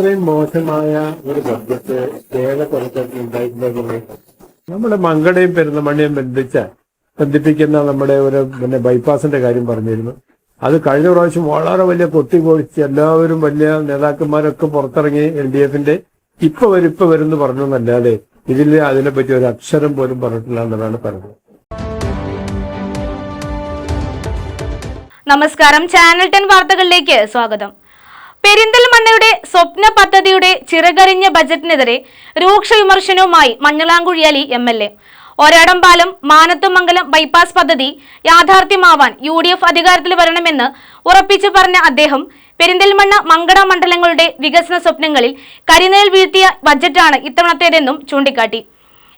ഇത്രയും മോശമായ ഒരു ബഡ്ജറ്റ് കേരള കുറച്ചൊക്കെ ഉണ്ടായിട്ടുണ്ടെങ്കിൽ നമ്മുടെ മങ്കടയും പെരുന്നമണിയും ബന്ധിച്ച ബന്ധിപ്പിക്കുന്ന നമ്മുടെ ഒരു പിന്നെ ബൈപ്പാസിന്റെ കാര്യം പറഞ്ഞിരുന്നു. അത് കഴിഞ്ഞ പ്രാവശ്യം വളരെ വലിയ കൊട്ടിക്കൊഴിച്ച് എല്ലാവരും വലിയ നേതാക്കന്മാരൊക്കെ പുറത്തിറങ്ങി എൽ ഡി എഫിന്റെ ഇപ്പൊ വരും ഇപ്പൊ വരും എന്ന് പറഞ്ഞു എന്നല്ലാതെ ഇതിൽ അതിനെപ്പറ്റി ഒരു അക്ഷരം പോലും പറഞ്ഞിട്ടില്ല എന്നാണ് പറഞ്ഞത്. നമസ്കാരം. ചാനൽ ടെൻ വാർത്തകളിലേക്ക് സ്വാഗതം. പെരിന്തൽമണ്ണയുടെ സ്വപ്ന പദ്ധതിയുടെ ചിറകരിഞ്ഞ ബജറ്റിനെതിരെ രൂക്ഷ വിമർശനവുമായി Manjalamkuzhi Ali M L A. Oradampalam Manathumangalam bypass പദ്ധതി യാഥാർത്ഥ്യമാവാൻ യു ഡി എഫ് അധികാരത്തിൽ വരണമെന്ന് ഉറപ്പിച്ചു പറഞ്ഞ അദ്ദേഹം പെരിന്തൽമണ്ണ മങ്കട മണ്ഡലങ്ങളുടെ വികസന സ്വപ്നങ്ങളിൽ കരിനേൽ വീഴ്ത്തിയ ബജറ്റാണ് ഇത്തവണത്തേതെന്നും ചൂണ്ടിക്കാട്ടി.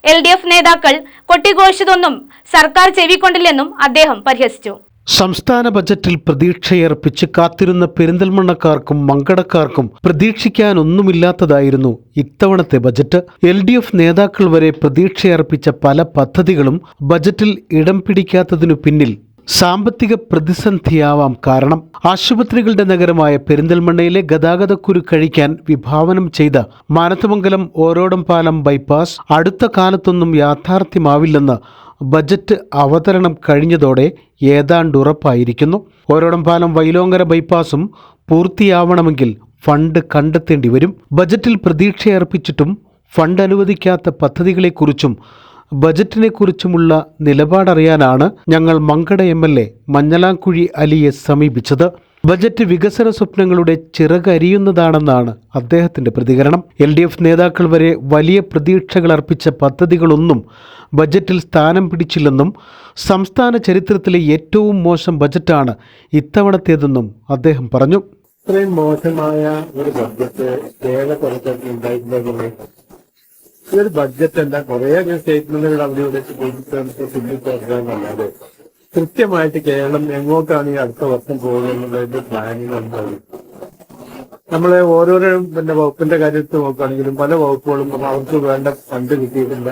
എൽ ഡി എഫ് നേതാക്കൾ കൊട്ടിഘോഷിച്ചതൊന്നും സർക്കാർ ചെവിക്കൊണ്ടില്ലെന്നും അദ്ദേഹം പരിഹസിച്ചു. സംസ്ഥാന ബജറ്റിൽ പ്രതീക്ഷയർപ്പിച്ച് കാത്തിരുന്ന പെരിന്തൽമണ്ണക്കാർക്കും മങ്കടക്കാർക്കും പ്രതീക്ഷിക്കാനൊന്നുമില്ലാത്തതായിരുന്നു ഇത്തവണത്തെ ബജറ്റ്. എൽ ഡി എഫ് നേതാക്കൾ വരെ പ്രതീക്ഷയർപ്പിച്ച പല പദ്ധതികളും ബജറ്റിൽ ഇടം പിടിക്കാത്തതിനു പിന്നിൽ സാമ്പത്തിക പ്രതിസന്ധിയാവാം കാരണം. ആശുപത്രികളുടെ നഗരമായ പെരിന്തൽമണ്ണയിലെ ഗതാഗതക്കുരു കഴിക്കാൻ വിഭാവനം ചെയ്ത മാനത്തമംഗലം ഓരോടം പാലം ബൈപ്പാസ് അടുത്ത കാലത്തൊന്നും യാഥാർത്ഥ്യമാവില്ലെന്ന് ബജറ്റ് അവതരണം കഴിഞ്ഞതോടെ ഏതാണ്ട് ഉറപ്പായിരിക്കുന്നു ഓരോടം പാലം വൈലോങ്കര ബൈപ്പാസും പൂർത്തിയാവണമെങ്കിൽ ഫണ്ട് കണ്ടെത്തേണ്ടി വരും. ബജറ്റിൽ പ്രതീക്ഷയർപ്പിച്ചിട്ടും ഫണ്ട് അനുവദിക്കാത്ത പദ്ധതികളെക്കുറിച്ചും ബജറ്റിനെക്കുറിച്ചുമുള്ള നിലപാടറിയാനാണ് ഞങ്ങൾ Mankada M L A Manjalamkuzhi അലിയെ സമീപിച്ചത്. ബജറ്റ് വികസന സ്വപ്നങ്ങളുടെ ചിറകരിയുന്നതാണെന്നാണ് അദ്ദേഹത്തിന്റെ പ്രതികരണം. എൽ ഡി എഫ് നേതാക്കൾ വരെ വലിയ പ്രതീക്ഷകൾ അർപ്പിച്ച പദ്ധതികളൊന്നും ബജറ്റിൽ സ്ഥാനം പിടിച്ചില്ലെന്നും സംസ്ഥാന ചരിത്രത്തിലെ ഏറ്റവും മോശം ബജറ്റാണ് ഇത്തവണത്തേതെന്നും അദ്ദേഹം പറഞ്ഞു. ഇത്രയും മോശമായ ഒരു ബഡ്ജറ്റ് കേരള കുറച്ചൊക്കെ ഉണ്ടായിട്ടുണ്ടെങ്കിൽ ഈ ബഡ്ജറ്റ് എന്താ കുറേയധികം സ്റ്റേറ്റ്മെന്റുകൾ അവിടെ കൃത്യമായിട്ട് കേരളം എങ്ങോട്ടാണ് ഈ അടുത്ത വർഷം പോകുന്നതിന്റെ പ്ലാനിങ് ഉണ്ടാവും നമ്മളെ ഓരോരോ പിന്നെ വകുപ്പിന്റെ കാര്യത്തിൽ നോക്കുകയാണെങ്കിലും പല വകുപ്പുകളും അവർക്ക് വേണ്ട ഫണ്ട് കിട്ടിയിട്ടില്ല.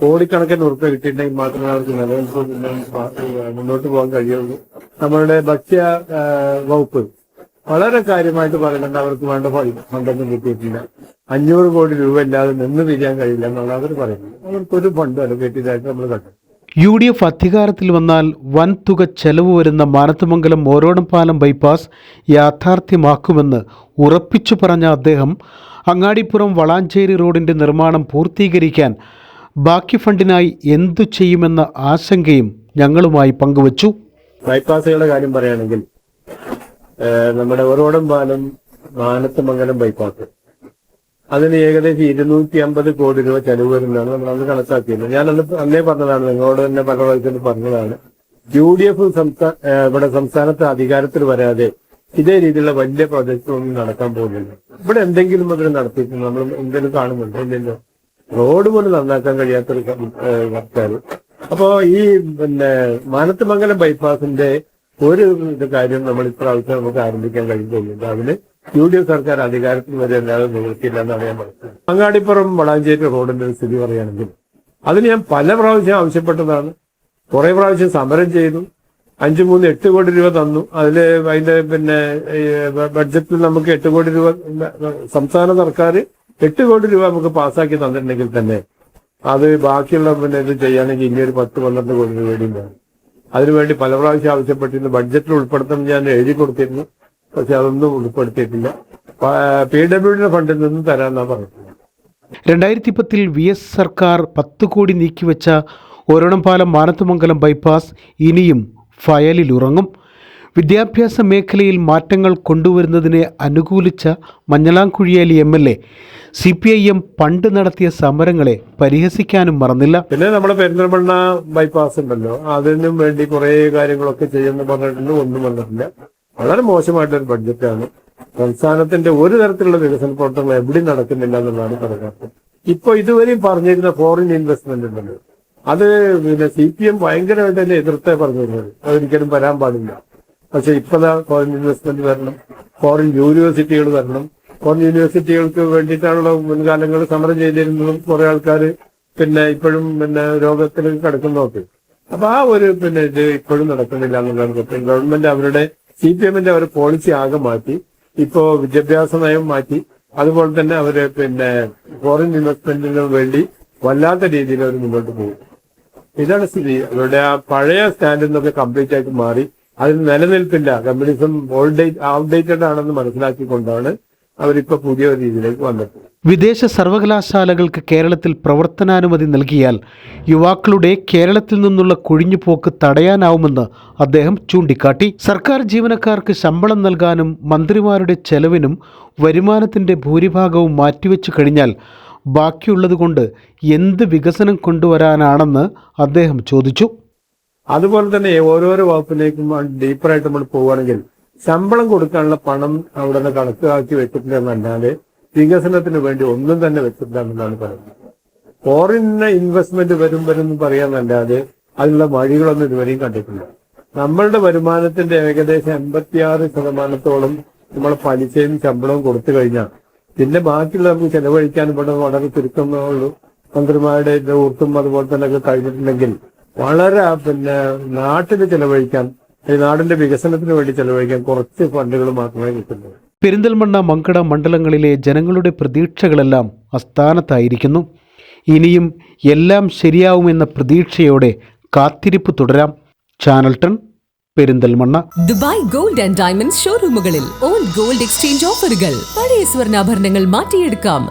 കോടിക്കണക്കിന് ഉറപ്പ് കിട്ടിയിട്ടുണ്ടെങ്കിൽ മാത്രമേ അവർക്ക് നിലനിൽപ്പ് മുന്നോട്ട് പോകാൻ കഴിയുള്ളൂ. നമ്മളുടെ ഭക്ഷ്യ വകുപ്പ് വളരെ കാര്യമായിട്ട് പറയുന്നുണ്ട് അവർക്ക് വേണ്ട ഫണ്ടൊന്നും കിട്ടിയിട്ടില്ല. അഞ്ഞൂറ് കോടി രൂപ ഇല്ലാതെ നിന്ന് തിരിയാൻ കഴിയില്ല എന്നാണ് അവർ പറയുന്നത്. അവർക്കൊരു ഫണ്ട് അലോക്കേറ്റ് ചെയ്തായിട്ട് നമ്മൾ കണ്ടു. യു ഡി എഫ് അധികാരത്തിൽ വന്നാൽ വൻ തുക ചെലവ് വരുന്ന മാനത്തുമംഗലം ഓരോടം പാലം ബൈപ്പാസ് യാഥാർത്ഥ്യമാക്കുമെന്ന് ഉറപ്പിച്ചു പറഞ്ഞ അദ്ദേഹം അങ്ങാടിപ്പുറം വളാഞ്ചേരി റോഡിന്റെ നിർമ്മാണം പൂർത്തീകരിക്കാൻ ബാക്കി ഫണ്ടിനായി എന്തു ചെയ്യുമെന്ന ആശങ്കയും ഞങ്ങളുമായി പങ്കുവച്ചു. ബൈപ്പാസുകളുടെ കാര്യം പറയുകയാണെങ്കിൽ നമ്മുടെ ഓരോടം പാലം മാനത്തുമംഗലം ബൈപ്പാസ്. അതിന് ഏകദേശം ഇരുന്നൂറ്റി അമ്പത് കോടി രൂപ ചെലവ് വരുന്നതാണ് നമ്മൾ അന്ന് കണക്കാക്കിയത്. ഞാൻ അന്ന് അന്നേ പറഞ്ഞതാണ് നിങ്ങളോട് തന്നെ പല പ്രാവശ്യം പറഞ്ഞതാണ്. യു ഡി എഫ് ഇവിടെ സംസ്ഥാനത്ത് അധികാരത്തിൽ വരാതെ ഇതേ രീതിയിലുള്ള വലിയ പ്രോജക്റ്റ് ഒന്നും നടക്കാൻ പോകുന്നില്ല. ഇവിടെ എന്തെങ്കിലും അതിന് നടത്തിയിട്ട് നമ്മൾ എന്തെങ്കിലും കാണുന്നുണ്ട്? ഇല്ലല്ലോ. റോഡ് പോലും നന്നാക്കാൻ കഴിയാത്തൊരു സർക്കാർ അപ്പോ ഈ പിന്നെ മാനത്തുമംഗലം ബൈപ്പാസിന്റെ ഒരു കാര്യം നമ്മൾ ഇപ്രാവശ്യം നമുക്ക് ആരംഭിക്കാൻ കഴിയുന്നില്ല അതിന് യു ഡി എഫ് സർക്കാർ അധികാരത്തിൽ വരെ അല്ലാതെ നിവൃത്തിയില്ല എന്നാണ് ഞാൻ പറയുന്നത് അങ്ങാടിപ്പുറം വളാഞ്ചേരി റോഡിന്റെ സ്ഥിതി പറയുകയാണെങ്കിൽ അതിന് ഞാൻ പല പ്രാവശ്യം ആവശ്യപ്പെട്ടതാണ്. കുറെ പ്രാവശ്യം സമരം ചെയ്തു. അഞ്ചു മൂന്ന് എട്ട് കോടി രൂപ തന്നു. അതിൽ അതിന്റെ പിന്നെ ബഡ്ജറ്റിൽ നമുക്ക് എട്ട് കോടി രൂപ സംസ്ഥാന സർക്കാർ എട്ട് കോടി രൂപ നമുക്ക് പാസ്സാക്കി തന്നിട്ടുണ്ടെങ്കിൽ തന്നെ അത് ബാക്കിയുള്ള പിന്നെ ഇത് ചെയ്യുകയാണെങ്കിൽ ഇനി ഒരു പത്ത് പന്ത്രണ്ട് കോടി രൂപയും വേണം. അതിനുവേണ്ടി പല പ്രാവശ്യം ആവശ്യപ്പെട്ടിരുന്നു. ബഡ്ജറ്റിൽ ഉൾപ്പെടുത്തണം ഞാൻ എഴുതി കൊടുത്തിരുന്നു. പക്ഷെ അതൊന്നും ഉൾപ്പെടുത്തിയിട്ടില്ല. പി ഡബ്ല്യു ഡിയുടെ ഫണ്ടിൽ നിന്ന് തരാമെന്നാണ് പറഞ്ഞിട്ടുള്ളത് രണ്ടായിരത്തി പത്തിൽ വി എസ് സർക്കാർ പത്ത് കോടി നീക്കിവെച്ച ഒരണംപാലം മാനത്തുമംഗലം ബൈപ്പാസ് ഇനിയും ഫയലിൽ ഉറങ്ങും. വിദ്യാഭ്യാസ മേഖലയിൽ മാറ്റങ്ങൾ കൊണ്ടുവരുന്നതിനെ അനുകൂലിച്ച Manjalamkuzhi Ali M L A C P I M പണ്ട് നടത്തിയ സമരങ്ങളെ പരിഹസിക്കാനും മറന്നില്ല. പിന്നെ നമ്മുടെ പെരിന്തൽമണ്ണ ബൈപ്പാസ് ഉണ്ടല്ലോ. അതിനും വേണ്ടി കുറേ കാര്യങ്ങളൊക്കെ ചെയ്യുമെന്ന് പറഞ്ഞിട്ടുണ്ട് ഒന്നും വന്നിട്ടില്ല. വളരെ മോശമായിട്ടൊരു ബഡ്ജറ്റാണ്. സംസ്ഥാനത്തിന്റെ ഒരു തരത്തിലുള്ള വികസന പ്രവർത്തനങ്ങൾ എവിടെ നടക്കുന്നില്ല എന്നുള്ളതാണ് പറയുന്നത് ഇപ്പൊ ഇതുവരെയും പറഞ്ഞിരുന്ന ഫോറിൻ ഇൻവെസ്റ്റ്മെന്റ് ഉണ്ടല്ലോ. അത് പിന്നെ സി പി എം ഭയങ്കരമായിട്ട് തന്നെ എതിർത്തേ പറഞ്ഞിരുന്നത്. അതൊരിക്കലും വരാൻ പാടില്ല. പക്ഷെ ഇപ്പതാ ഫോറിൻ ഇൻവെസ്റ്റ്മെന്റ് വരണം ഫോറിൻ യൂണിവേഴ്സിറ്റികൾ വരണം. ഫോറിൻ യൂണിവേഴ്സിറ്റികൾക്ക് വേണ്ടിയിട്ടാണല്ലോ മുൻകാലങ്ങൾ സമരം ചെയ്തിരുന്നതും കുറെ ആൾക്കാർ പിന്നെ ഇപ്പോഴും പിന്നെ രോഗത്തിലേക്ക് കിടക്കുന്നതൊക്കെ. അപ്പൊ ആ ഒരു പിന്നെ ഇത് ഇപ്പോഴും നടക്കുന്നില്ല എന്നുള്ളതാണ് ഗവൺമെന്റ് അവരുടെ സി പി എമ്മിന്റെ ഒരു പോളിസി ആകെ മാറ്റി ഇപ്പോ വിദ്യാഭ്യാസ നയം മാറ്റി അതുപോലെ തന്നെ അവർ പിന്നെ ഫോറിൻ ഇൻവെസ്റ്റ്മെന്റിന് വേണ്ടി വല്ലാത്ത രീതിയിൽ അവർ മുന്നോട്ട് പോകും. ഇതാണ് സ്ഥിതി. അവരുടെ ആ പഴയ സ്റ്റാൻഡിൽ നിന്നൊക്കെ കംപ്ലീറ്റ് ആയിട്ട് മാറി. അതിൽ നിലനിൽപ്പില്ല. കമ്മ്യൂണിസം ഓൾഡേറ്റ് ഔട്ട്ഡേറ്റഡ് ആണെന്ന് മനസ്സിലാക്കിക്കൊണ്ടാണ് അവരിപ്പോ പുതിയ രീതിയിലേക്ക് വന്നത് വിദേശ സർവകലാശാലകൾക്ക് കേരളത്തിൽ പ്രവർത്തനാനുമതി നൽകിയാൽ യുവാക്കളുടെ കേരളത്തിൽ നിന്നുള്ള കൊഴിഞ്ഞുപോക്ക് തടയാനാവുമെന്ന് അദ്ദേഹം ചൂണ്ടിക്കാട്ടി. സർക്കാർ ജീവനക്കാർക്ക് ശമ്പളം നൽകാനും മന്ത്രിമാരുടെ ചെലവിനും വരുമാനത്തിന്റെ ഭൂരിഭാഗവും മാറ്റിവെച്ചു കഴിഞ്ഞാൽ ബാക്കിയുള്ളതുകൊണ്ട് എന്ത് വികസനം കൊണ്ടുവരാനാണെന്ന് അദ്ദേഹം ചോദിച്ചു. അതുപോലെ തന്നെ ഓരോരോ വകുപ്പിലേക്കും ഡീപ്പറായിട്ട് നമ്മൾ പോവുകയാണെങ്കിൽ ശമ്പളം കൊടുക്കാനുള്ള പണം അവിടെ നിന്ന് കണക്കാക്കി വെച്ചിട്ടുണ്ടെന്നല്ലാതെ വികസനത്തിന് വേണ്ടി ഒന്നും തന്നെ വെച്ചിട്ടില്ലെന്നാണ് പറയുന്നത്. ഫോറിന് ഇൻവെസ്റ്റ്മെന്റ് വരും വരും പറയാന്നല്ലാതെ അതിനുള്ള വഴികളൊന്നും ഇതുവരെയും കണ്ടിട്ടില്ല. നമ്മളുടെ വരുമാനത്തിന്റെ ഏകദേശം എൺപത്തിയാറ് ശതമാനത്തോളം നമ്മൾ പലിശയും ശമ്പളവും കൊടുത്തു കഴിഞ്ഞാൽ പിന്നെ ബാക്കിയുള്ള നമുക്ക് ചെലവഴിക്കാൻ ഇവിടെ വളരെ ചുരുക്കമേ മന്ത്രിമാരുടെ ഊർത്തും അതുപോലെ തന്നെ ഒക്കെ കഴിഞ്ഞിട്ടുണ്ടെങ്കിൽ വളരെ പിന്നെ നാട്ടിൽ ചെലവഴിക്കാൻ ഈ നാടിന്റെ വികസനത്തിന് വേണ്ടി ചെലവഴിക്കാൻ കുറച്ച് ഫണ്ടുകൾ മാത്രമേ കിട്ടുന്നുള്ളൂ. പെരിന്തൽമണ്ണ മങ്കട മണ്ഡലങ്ങളിലെ ജനങ്ങളുടെ പ്രതീക്ഷകളെല്ലാം അസ്ഥാനത്തായിരിക്കുന്നു ഇനിയും എല്ലാം ശരിയാവുമെന്ന പ്രതീക്ഷയോടെ കാത്തിരിപ്പ് തുടരാം. Channel ton Perinthalmanna. Dubai gold and diamond ഷോറൂമുകളിൽ old gold exchange ഓഫറുകൾ. പഴയ സ്വർണാഭരണങ്ങൾ മാറ്റിയെടുക്കാം.